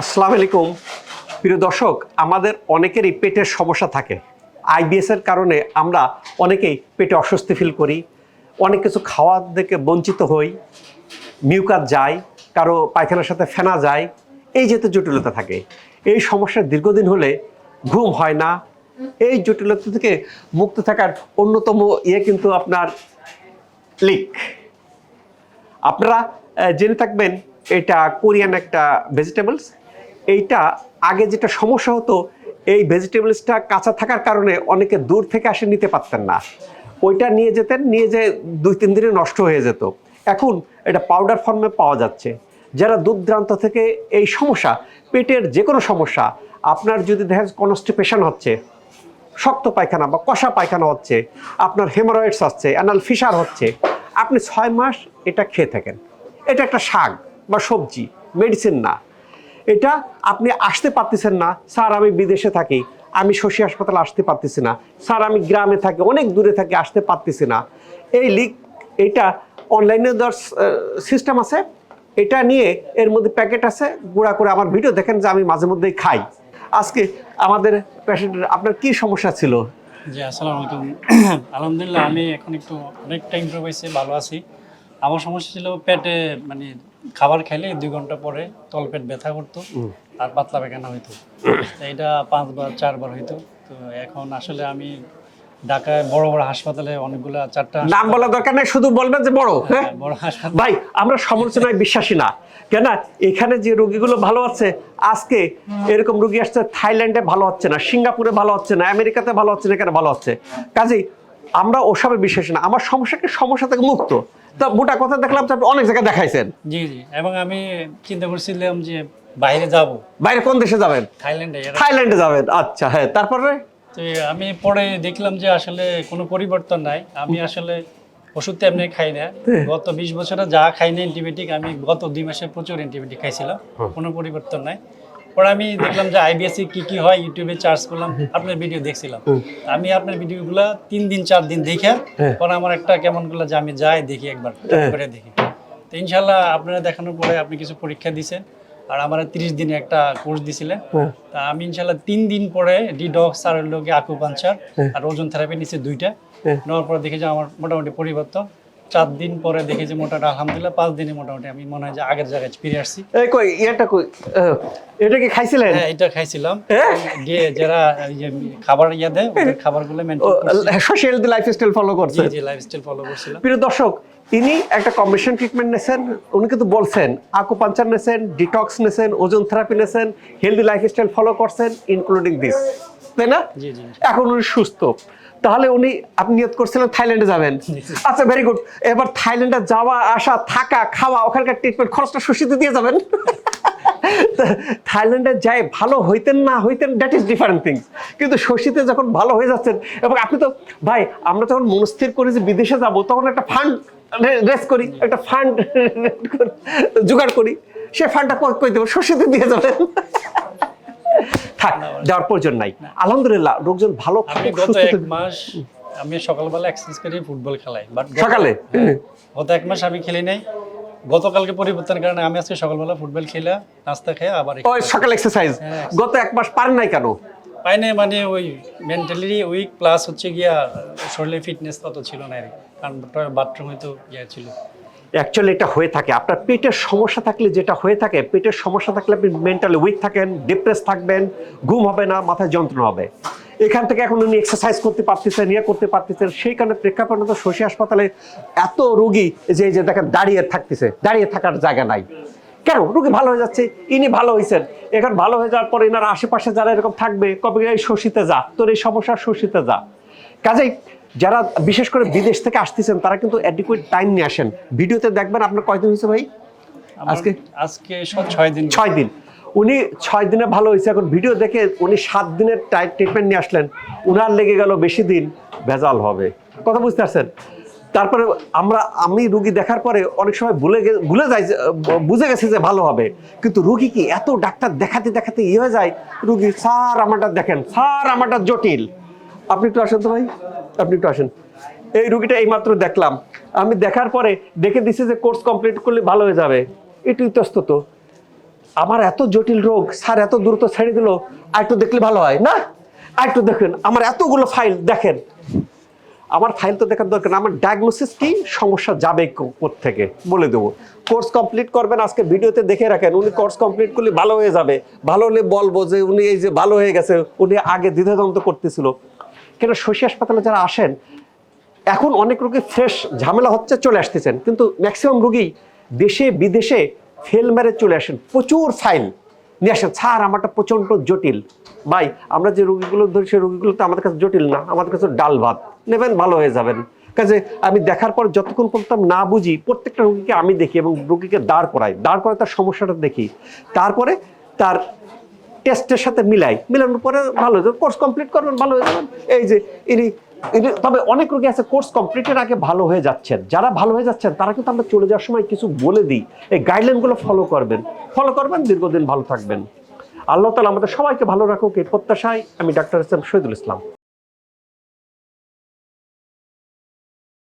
আসসালামু আলাইকুম। প্রিয় দর্শক, আমাদের অনেকেরই পেটের সমস্যা থাকে। আইবিএস এর কারণে আমরা অনেকেই পেটে অস্বস্তি ফিল করি। অনেক কিছু খাওয়া থেকে বঞ্চিত হই। মিউকাত যায় কারও পায়খানার সাথে ফেনা যায় এই যেতে জটিলতা থাকে। এই সমস্যা দীর্ঘদিন হলে ঘুম হয় না। এই জটিলতা থেকে মুক্ত থাকার অন্যতম ইয়ে কিন্তু আপনার লিক আপনারা জেনে থাকবেন, এটা কোরিয়ান একটা ভেজিটেবলস এইটা আগে যেটা সমস্যা হতো, এই ভেজিটেবলসটা কাঁচা থাকার কারণে অনেকে দূর থেকে আসে নিতে পারতেন না। ওইটা নিয়ে যেতেন, নিয়ে যে দুই তিন দিনে নষ্ট হয়ে যেত। এখন এটা পাউডার ফর্মে পাওয়া যাচ্ছে। যারা দুর্দ্রান্ত থেকে এই সমস্যা, পেটের যে কোনো সমস্যা, আপনার যদি দেখেন কনস্টিপেশন হচ্ছে, শক্ত পায়খানা বা কষা পায়খানা হচ্ছে, আপনার হেমারয়েডস হচ্ছে অ্যানাল ফিসার হচ্ছে, আপনি ছয় মাস এটা খেয়ে থাকেন। এটা একটা শাক বা সবজি মেডিসিন না। এটা আপনি আসতে পারতেছেন না। স্যার, আমি বিদেশে থাকি। আমি শশী হাসপাতালে আসতে পারতেছি না। স্যার, আমি গ্রামে থাকি, অনেক দূরে থাকি, আসতে পারতেছি না। এই লিক, এটা অনলাইনে দেওয়ার সিস্টেম আছে। এটা নিয়ে এর মধ্যে প্যাকেট আছে। গুঁড়া করে আমার ভিডিও দেখেন যে আমি মাঝে মধ্যেই খাই। আজকে আমাদের পেশেন্টের আপনার কি সমস্যা ছিল? জি, আসসালামু আলাইকুম। আলহামদুলিল্লাহ, আমি এখন একটু অনেকটা ইমপ্রুভ হয়েছি, ভালো আছি। আমার সমস্যা ছিল পেটে মানে খাবার খাইলে দুই ঘণ্টা পরে তল পেট ব্যথা করতো আর পাতলা পায়খানা হইতো। এটা পাঁচবার চারবার হইতো। তো এখন আসলে আমি ঢাকায় বড় বড় হাসপাতালে অনেকগুলা চারটা নাম বলা দরকার নেই শুধু বলবেন যে বড় হ্যাঁ? হ্যাঁ, বড় হাসপাতাল। ভাই আমরা সমালোচনায় বিশ্বাসী না। কেন এখানে যে রোগীগুলো ভালো আছে আজকে এরকম রোগী আসছে থাইল্যান্ডে ভালো হচ্ছে না সিঙ্গাপুরে ভালো হচ্ছে না আমেরিকাতে ভালো হচ্ছে না এখানে ভালো হচ্ছে। কাজেই আমরা ওসবে বিশ্বাসী না। আমার সমস্যাকে সমস্যা থেকে মুক্ত? তা মোটা কথা দেখলাম আপনি অনেক জায়গায় দেখাইছেন। জি জি। এবং আমি চিন্তা করছিলাম যে বাইরে যাব। বাইরে কোন দেশে যাবেন? থাইল্যান্ডে থাইল্যান্ডে যাবেন। আচ্ছা হ্যাঁ তারপরে? আমি পরে দেখলাম যে আসলে কোনো পরিবর্তন নাই। আমি আসলে ওষুধ তো এমনি খাই না। গত বিশ বছরে যা খাই না অ্যান্টিবায়োটিক আমি গত দুই মাসে প্রচুর অ্যান্টিবায়োটিক খাইছিলাম। কোনো পরিবর্তন নাই। পরে আমি দেখলাম যে আইবিএসসি কি কি হয় ইউটিউবে চার্জ করলাম আপনার ভিডিও দেখছিলাম। আমি আপনার ভিডিওগুলো তিন দিন চার দিন দেখে পরে আমার একটা কেমনগুলো যে আমি যাই দেখি একবার হ্যাঁ। করে দেখি। তো ইনশাল্লাহ আপনারা দেখানোর পরে আপনি কিছু পরীক্ষা দিছেন আর আমার তিরিশ দিনে একটা কোর্স দিছিলেন। হ্যাঁ। তা আমি ইনশাল্লাহ তিন দিন পরে ডিডক্স আর লোকে আকুপাঞ্চার হ্যাঁ। আর ওজন থেরাপি নিচে দুইটা। নেওয়ার পরে দেখে যে আমার মোটামুটি পরিবর্তন। চার দিন পরে দেখে যে মোটামুটি আলহামদুলিল্লাহ পাঁচ দিনে মোটামুটি আমি মনে হয় যে আগের জায়গায় ফিরে আসছি। এই কই এটা কই? এটা কি খাইছিলেন? হ্যাঁ এটা খাইছিলাম। যারা এই যে খাবার ইয়ে দেয় ওদের খাবারগুলো মেনটেন সোশ্যাল লাইফস্টাইল ফলো করছে। জি জি লাইফস্টাইল ফলো করছিলাম। প্রিয় দর্শক ইনি একটা কম্বিনেশন ট্রিটমেন্ট নেছেন উনি কিন্তু বলছেন আকুপাঞ্চার নেছেন ডিটক্স নেছেন ওজন থেরাপি নেছেন হেলদি লাইফস্টাইল ফলো করছেন ইনক্লুডিং দিস তাই না? এখন উনি সুস্থ। তাহলে উনি আপনি নিয়ত করছিলেন থাইল্যান্ডে যাবেন। আচ্ছা ভেরি গুড এবার থাইল্যান্ডে যাওয়া আসা থাকা খাওয়া ওখানকার ট্রিটমেন্ট খরচটা সুশীতে দিয়ে যাবেন। থাইল্যান্ডে যাই ভালো হইতেন না হইতেন দ্যাট ইজ ডিফারেন্ট থিংস কিন্তু শশীতে যখন ভালো হয়ে যাচ্ছেন এবং আপনি তো ভাই আমরা যখন মনস্থির করি যে বিদেশে যাব তখন একটা ফান্ড রেস করি একটা ফান্ড জোগাড় করি। সে ফান্ডটা কই দেবো? শশীতে দিয়ে যাবেন। থাক দেওয়ার প্রয়োজন নাই। আলহামদুলিল্লাহ লোকজন ভালো সুস্থ এক মাস আমি সকালবেলা এক্সারসাইজ করি ফুটবল খেলাই বাট সকালে? গত এক মাস আমি খেলি নাই। গতকালকে পরিবর্তনের কারণে আমি আজকে সকালবেলা ফুটবল খেলা নাস্তা খেয়ে আবার ওই সকাল এক্সারসাইজ হ্যাঁ। গত এক মাস পারেন নাই কেন? পাই নাই মানে ওই মেন্টালি উইক প্লাস হচ্ছে গিয়া শরীরে ফিটনেস তত ছিল না কারণ বাথরুম ইয়ে ছিল। অ্যাকচুয়ালি এটা হয়ে থাকে। আপনার পেটের সমস্যা থাকলে যেটা হয়ে থাকে, পেটের সমস্যা থাকলে আপনি মেন্টালি উইক থাকেন ডিপ্রেস থাকবেন, ঘুম হবে না, মাথায় যন্ত্রণা হবে। এখান থেকে এখন উনি এক্সারসাইজ করতে পারতেছেন ইয়ে করতে পারতেছেন, সেই কারণে প্রেক্ষাপটে তো শশী হাসপাতালে এত রোগী যে যে দেখেন দাঁড়িয়ে থাকতেছে, দাঁড়িয়ে থাকার জায়গা নাই। কেন? রোগী ভালো হয়ে যাচ্ছে, ইনি ভালো হয়েছেন। এখন ভালো হয়ে যাওয়ার পরে এনার আশেপাশে যারা এরকম থাকবে, কবে এই শশীতে যা, তোর এই সমস্যা শশীতে যা। কাজেই যারা বিশেষ করে বিদেশ থেকে আসতেছেন তারা কিন্তু অ্যাডিকুয়েট টাইম নিয়ে আসেন। ভিডিওতে দেখবেন আপনার কয়দিন হয়েছে ভাই? আজকে? আজকে ছয় দিন ছয় দিন। উনি ছয় দিনে ভালো হয়েছে। এখন ভিডিও দেখে উনি সাত দিনের ট্রিটমেন্ট নিয়ে আসলেন। উনার লেগে গেল বেশি দিন ভেজাল হবে। কথা বুঝতে পারছেন? তারপরে আমরা আমি রুগী দেখার পরে অনেক সময় ভুলে গে- ভুলে যাই বুঝে গেছে যে ভালো হবে। কিন্তু রুগী কি এত ডাক্তার দেখাতে দেখাতে ইয়ে হয়ে যায়? রুগী স্যার আমারটা দেখেন। স্যার আমারটা জটিল। আপনি একটু আসেন তো ভাই। আপনি একটু আসেন। এই রুগীটা এইমাত্র দেখলাম। আমি দেখার পরে দেখে দিছি যে কোর্স কমপ্লিট করলে ভালো হয়ে যাবে। একটু ইতস্তত আমার এত জটিল রোগ, স্যার এত দ্রুত ছেড়ে দিল, আর একটু দেখলে ভালো হয়, না? আর একটু দেখেন, আমার এতগুলো ফাইল, দেখেন। আমার ফাইল তো দেখার দরকার আমার ডায়াগনোসিস কি? সমস্যা যাবে থেকে বলে দেবো। কোর্স কমপ্লিট করবেন, আজকে ভিডিওতে দেখে রাখেন, উনি কোর্স কমপ্লিট করলে ভালো হয়ে যাবে। ভালো হলে বলব যে উনি এই যে ভালো হয়ে গেছে, উনি আগে দ্বিধাদ্বন্দ্ব করতেছিল। কেন শশী হাসপাতালে যারা আসেন, এখন অনেক রোগী ফ্রেশ ঝামেলা হচ্ছে, চলে আসতেছেন। কিন্তু ম্যাক্সিমাম রোগী দেশে, বিদেশে ফেল মেরে চলে আসেন। প্রচুর ফাইল নিয়ে আসেন। স্যার, আমারটা প্রচণ্ড জটিল। ভাই, আমরা যে রোগীগুলো ধরি, সেই রোগীগুলো তো আমাদের কাছে জটিল না, আমাদের কাছে ডাল ভাত। নেবেন, ভালো হয়ে যাবেন। কাজে আমি দেখার পর যতক্ষণ পর্যন্ত না বুঝি, প্রত্যেকটা রোগীকে আমি দেখি এবং রোগীকে দাঁড় করাই। দাঁড় করায় তার সমস্যাটা দেখি। তারপরে তার টেস্টের সাথে মিলাই। মিলানোর পরে ভালো হয়ে যাবে। কোর্স কমপ্লিট করবেন, ভালো হয়ে যাবেন। এই যে ইনি তবে অনেক রোগী আছে কোর্স কমপ্লিটের আগে ভালো হয়ে যাচ্ছেন। যারা ভালো হয়ে যাচ্ছেন, তারা কিন্তু আমরা চলে যাওয়ার সময় কিছু বলে দিই। এই গাইডলাইনগুলো ফলো করবেন। ফলো করবেন, দীর্ঘদিন ভালো থাকবেন। আল্লাহ তালা আমাদের সবাইকে ভালো রাখুক। এই প্রত্যাশায় আমি ডাক্তার এম শহীদুল ইসলাম।